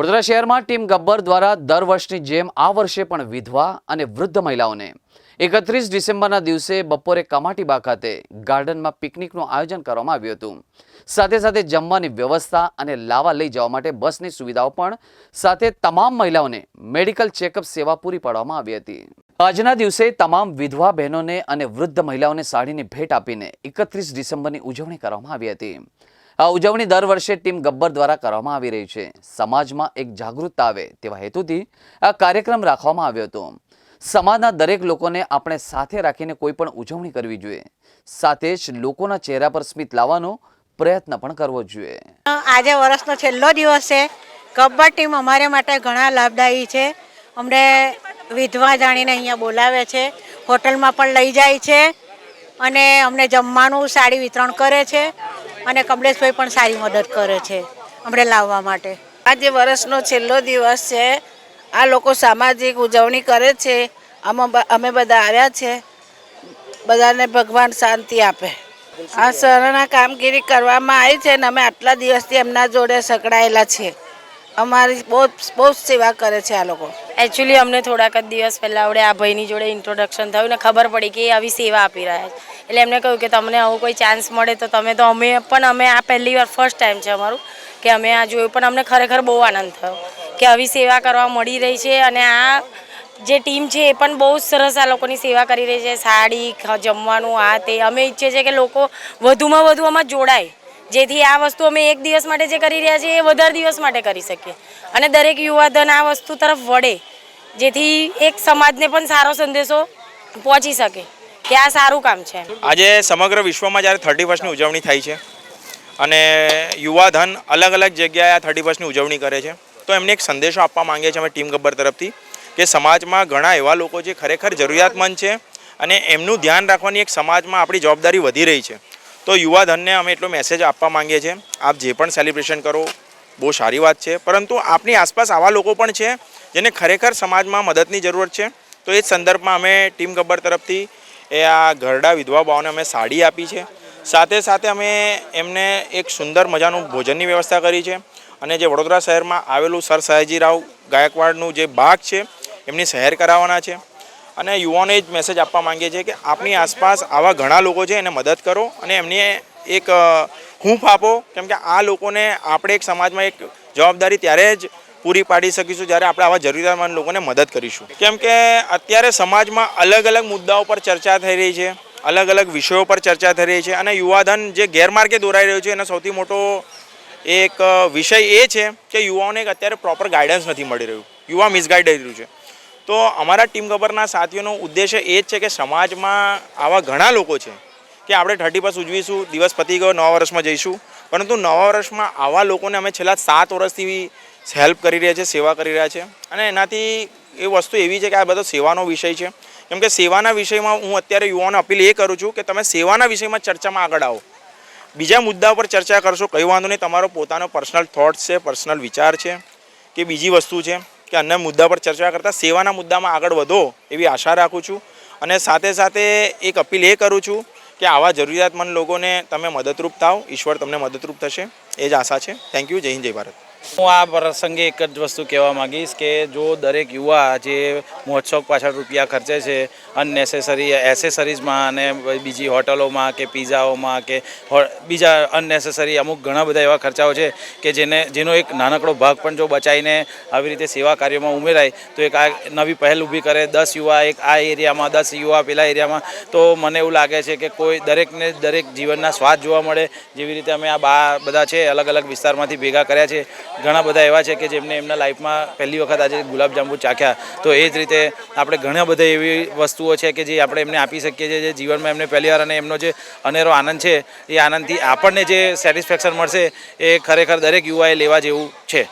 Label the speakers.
Speaker 1: વડોદરા શહેરમાં ટીમ ગબ્બર દ્વારા દર વર્ષની જેમ આ વર્ષે પણ વિધવા અને વૃદ્ધ મહિલાઓને એકત્રીસ ડિસેમ્બરના દિવસે બપોરે કમાટીબા ખાતે ગાર્ડનમાં પિકનિકનું આયોજન કરવામાં આવ્યું હતું. સાથે સાથે જમવાની વ્યવસ્થા અને લાવા લઈ જવા માટે બસની સુવિધાઓ પણ સાથે તમામ મહિલાઓને મેડિકલ ચેકઅપ સેવા પૂરી પાડવામાં આવી હતી. આજના દિવસે તમામ વિધવા બહેનોને અને વૃદ્ધ મહિલાઓને સાડીની ભેટ આપીને એકત્રીસ ડિસેમ્બરની ઉજવણી કરવામાં આવી હતી. આ ઉજવણી દર વર્ષે ટીમ ગબ્બર દ્વારા કરવામાં આવી રહી છે. સમાજમાં એક જાગૃતતા આવે તેવા હેતુથી આ કાર્યક્રમ રાખવામાં આવ્યો હતો. સમાજના દરેક લોકોને આપણે સાથે રાખીને કોઈ પણ ઉજવણી કરવી જોઈએ. સાથે જ લોકોના ચહેરા પર સ્મિત લાવવાનો પ્રયત્ન પણ કરવો જોઈએ.
Speaker 2: આજે વર્ષનો છેલ્લો દિવસ છે. કબડ્ડી ટીમ અમારે માટે ઘણા લાભદાયી છે. અમને વિધવા જાણીને અહીંયા બોલાવે છે. હોટલમાં પણ લઈ જાય છે. અને અમને જમવાનું, સાડી વિતરણ કરે છે. અને કમલેશભાઈ પણ સારી મદદ કરે છે અમને લાવવા માટે.
Speaker 3: આજે વર્ષનો છેલ્લો દિવસ છે આ લોકો સામાજિક ઉજવણી કરે છે અમે અમે બધા આવ્યા છે બધાને ભગવાન શાંતિ આપે. આ સરના કામગીરી કરવામાં આવી છે ને અમે આટલા દિવસથી એમના જોડે સંકળાયેલા છીએ અમારી બહુ જ- બહુ જ સેવા કરે છે આ લોકો.
Speaker 4: એકચ્યુઅલી અમને થોડાક જ દિવસ પહેલાં આવડે આ ભાઈની જોડે ઇન્ટ્રોડક્શન થયું ને ખબર પડી કે એ આવી સેવા આપી રહ્યા છે. એટલે એમને કહ્યું કે તમને આવો કોઈ ચાન્સ મળે તો તમે તો અમે પણ અમે આ પહેલી વાર ફર્સ્ટ ટાઈમ છે અમારું, કે અમે આ જોયું પણ અમને ખરેખર બહુ આનંદ થયો કે આવી સેવા કરવા મળી રહી છે અને આ જે ટીમ છે એ પણ બહુ સરસ આ લોકોની સેવા કરી રહી છે, સાડી જમવાનું, આ તે. અમે ઈચ્છીએ છીએ કે લોકો વધુમાં વધુ આમાં જોડાય. જેથી આ વસ્તુ અમે એક દિવસ માટે જે કરી રહ્યા છીએ એ વધારે દિવસ માટે કરી શકીએ. અને દરેક યુવાધન આ વસ્તુ તરફ વળે, જેથી એક સમાજને પણ સારો સંદેશો પહોંચી શકે. કે આ સારું કામ છે
Speaker 5: આજે સમગ્ર વિશ્વમાં જ્યારે થર્ટી ફર્સ્ટની ઉજવણી થાય છે અને યુવાધન અલગ અલગ જગ્યાએ આ થર્ટી ફર્સ્ટની ઉજવણી કરે છે, તો એમને એક સંદેશો આપવા માંગીએ છીએ અમે ટીમ ગબ્બર તરફથી કે સમાજમાં ઘણા એવા લોકો જે ખરેખર જરૂરિયાતમંદ છે અને એમનું ધ્યાન રાખવાની એક સમાજમાં આપણી જવાબદારી વધી રહી છે. તો યુવાધનને અમે એટલો મેસેજ આપવા માંગીએ છીએ, આપ જે પણ સેલિબ્રેશન કરો, બહુ સારી વાત છે, પરંતુ આપની આસપાસ આવા લોકો પણ છે જેને ખરેખર સમાજમાં મદદની જરૂરત છે, તો એ જ સંદર્ભમાં અમે ટીમ ગબ્બર તરફથી એ આ ઘરડા વિધવા બાઓને અમે સાડી આપી છે. સાથે સાથે અમે એમને એક સુંદર મજાનું ભોજનની વ્યવસ્થા કરી છે. અને જે વડોદરા શહેરમાં આવેલું સર સયાજીરાવ ગાયકવાડનું જે બાગ છે, એમની સહેર કરાવવાના છે. અને યુવાને જ મેસેજ આપવા માંગીએ છીએ કે આપની આસપાસ આવા ઘણા લોકો છે, એને મદદ કરો અને એમને એક હૂંફ આપો. કેમ કે આ લોકોને આપણે એક સમાજમાં એક જવાબદારી ત્યારે જ પૂરી પાડી શકીશું જ્યારે આપણે આવા જરૂરિયાતમંદ લોકોને મદદ કરીશું. કેમ કે અત્યારે સમાજમાં અલગ અલગ મુદ્દાઓ પર ચર્ચા થઈ રહી છે, અલગ અલગ વિષયો પર ચર્ચા થઈ રહી છે અને યુવાધન જે ગેરમાર્ગે દોરાઈ રહ્યું છે એનો સૌથી મોટો એક વિષય એ છે કે યુવાઓને અત્યારે પ્રોપર ગાઈડન્સ નથી મળી રહ્યું. યુવા મિસગાઈડ થઈ રહ્યું છે. તો અમારા ટીમ ગબરના સાથીઓનો ઉદ્દેશ્ય એ જ છે કે સમાજમાં આવા ઘણા લોકો છે કે આપણે થર્ટી પ્લસ ઉજવીશું દિવસ પતી ગયો, નવા વર્ષમાં જઈશું. પરંતુ નવા વર્ષમાં આવા લોકોને અમે છેલ્લા સાત વર્ષથી હેલ્પ કરી રહ્યા છે, સેવા કરી રહ્યા છે. અને એનાથી એ વસ્તુ એવી છે કે આ બધો સેવાનો વિષય છે. કેમ કે સેવાના વિષયમાં હું અત્યારે યુવાઓને અપીલ એ કરું છું કે તમે સેવાના વિષયમાં ચર્ચામાં આગળ આવો. બીજા મુદ્દા પર ચર્ચા કરશો, કંઈ વાંધો નહીં, તમારો પોતાનો પર્સનલ થોટ્સ છે પર્સનલ વિચાર છે, કે બીજી વસ્તુ છે, કે અન્ય મુદ્દા પર ચર્ચા કરતાં સેવાના મુદ્દામાં આગળ વધો એવી આશા રાખું છું. અને સાથે સાથે એક અપીલ એ કરું છું કે આવા જરૂરિયાતમંદ લોકોને તમે મદદરૂપ થાવ, ઈશ્વર તમને મદદરૂપ થશે. એ જ આશા છે. થેન્ક યુ જય હિન્દ, જય ભારત.
Speaker 6: હું આ પ્રસંગે એક જ વસ્તુ કહેવા માંગીશ કે જો દરેક યુવા જે મહોત્સવ પાછળ રૂપિયા ખર્ચે છે અનનેસેસરી એસેસરીઝમાં અને બીજી હોટલોમાં કે પીઝાઓમાં કે બીજા અનનેસેસરી અમુક ઘણા બધા એવા ખર્ચાઓ છે કે જેને, જેનો એક નાનકડો ભાગ પણ જો બચાવીને આવી રીતે સેવા કાર્યોમાં ઉમેરાય, તો એક આ નવી પહેલ ઊભી કરે. દસ યુવા એક આ એરિયામાં, દસ યુવા પેલા એરિયામાં, તો મને એવું લાગે છે કે કોઈ દરેકને દરેક જીવનના સ્વાદ જોવા મળે. જેવી રીતે અમે આ બા, બધા છે અલગ અલગ વિસ્તારમાંથી ભેગા કર્યા છે. ઘણા બધા એવા છે કે જેમને એમના લાઈફમાં પહેલી વખત આજે ગુલાબજાંબુ ચાખ્યા. તો એ જ રીતે આપણે ઘણા બધા એવી વસ્તુઓ છે કે જે આપણે એમને આપી શકીએ છીએ, જે જીવનમાં એમને પહેલી વાર અને એમનો જે અનેરો આનંદ છે, એ આનંદથી આપણને જે સેટિસ્ફેક્શન મળશે, એ ખરેખર દરેક યુવાએ લેવા જેવું છે.